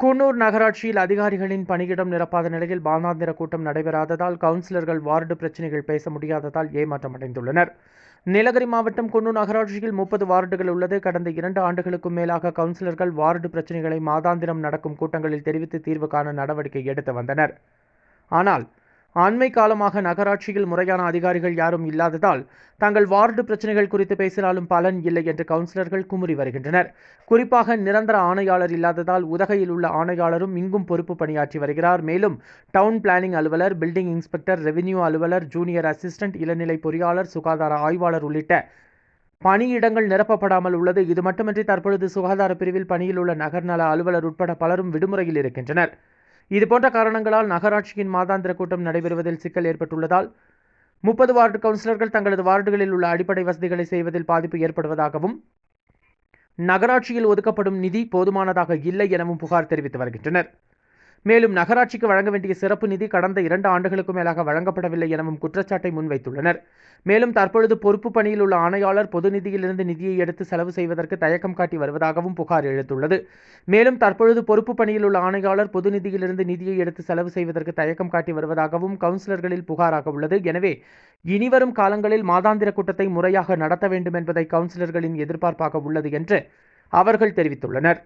குன்னூர் நகராட்சியில் அதிகாரிகளின் பணியிடம் நிரப்பாத நிலையில் மாதாந்திர கூட்டம் நடைபெறாததால் கவுன்சிலர்கள் வார்டு பிரச்சனைகள் பேச முடியாததால் ஏமாற்றம் அடைந்துள்ளனர் நீலகிரி மாவட்டம் குன்னூர் நகராட்சியில் முப்பது வார்டுகள் உள்ளது. கடந்த இரண்டு ஆண்டுகளுக்கும் மேலாக கவுன்சிலர்கள் வார்டு பிரச்சனைகளை மாதாந்திரம் நடக்கும் கூட்டங்களில் தெரிவித்து தீர்வு காண நடவடிக்கை எடுத்து வந்தனர். ஆனால் அண்மை காலமாக நகராட்சியில் முறையான அதிகாரிகள் யாரும் இல்லாததால் தங்கள் வார்டு பிரச்சனைகள் குறித்து பேசினாலும் பலன் இல்லை என்று கவுன்சிலர்கள் குமுறி வருகின்றனர். குறிப்பாக நிரந்தர ஆணையாளர் இல்லாததால் உதகையில் உள்ள ஆணையாளரும் இங்கும் பொறுப்பு பணியாற்றி வருகிறார். மேலும் டவுன் பிளானிங் அலுவலர் பில்டிங் இன்ஸ்பெக்டர் ரெவென்யூ அலுவலர் ஜூனியர் அசிஸ்டன்ட் இளநிலை பொறியாளர் சுகாதார ஆய்வாளர் உள்ளிட்ட பணியிடங்கள் நிரப்பப்படாமல் உள்ளது. இது மட்டுமின்றி தற்பொழுது சுகாதார பிரிவில் பணியில் உள்ள நகர்நல அலுவலர் உட்பட பலரும் விடுமுறையில் இருக்கின்றனர். இதுபோன்ற காரணங்களால் நகராட்சியின் மாதாந்திர கூட்டம் நடைபெறுவதில் சிக்கல் ஏற்பட்டுள்ளதால் முப்பது வார்டு கவுன்சிலர்கள் தங்களது வார்டுகளில் உள்ள அடிப்படை வசதிகளை செய்வதில் பாதிப்பு ஏற்படுவதாகவும் நகராட்சியில் ஒதுக்கப்படும் நிதி போதுமானதாக இல்லை எனவும் புகார் தெரிவித்து வருகின்றனர். மேலும் நகராட்சிக்கு வழங்க வேண்டிய சிறப்பு நிதி கடந்த இரண்டு ஆண்டுகளுக்கு மேலாக வழங்கப்படவில்லை எனவும் குற்றச்சாட்டை முன்வைத்துள்ளனர். மேலும் தற்பொழுது பொறுப்பு பணியில் உள்ள ஆணையாளர் பொது நிதியிலிருந்து நிதியை எடுத்து செலவு செய்வதற்கு தயக்கம் காட்டி வருவதாகவும் புகார் எழுத்துள்ளது. மேலும் தற்பொழுது பொறுப்பு பணியில் உள்ள ஆணையாளர் பொது நிதியிலிருந்து நிதியை எடுத்து செலவு செய்வதற்கு தயக்கம் காட்டி வருவதாகவும் கவுன்சிலர்களில் புகாராக உள்ளது. எனவே இனிவரும் காலங்களில் மாதாந்திர கூட்டத்தை முறையாக நடத்த வேண்டும் என்பதை கவுன்சிலர்களின் எதிர்பார்ப்பாக உள்ளது என்று அவர்கள் தெரிவித்துள்ளனர்.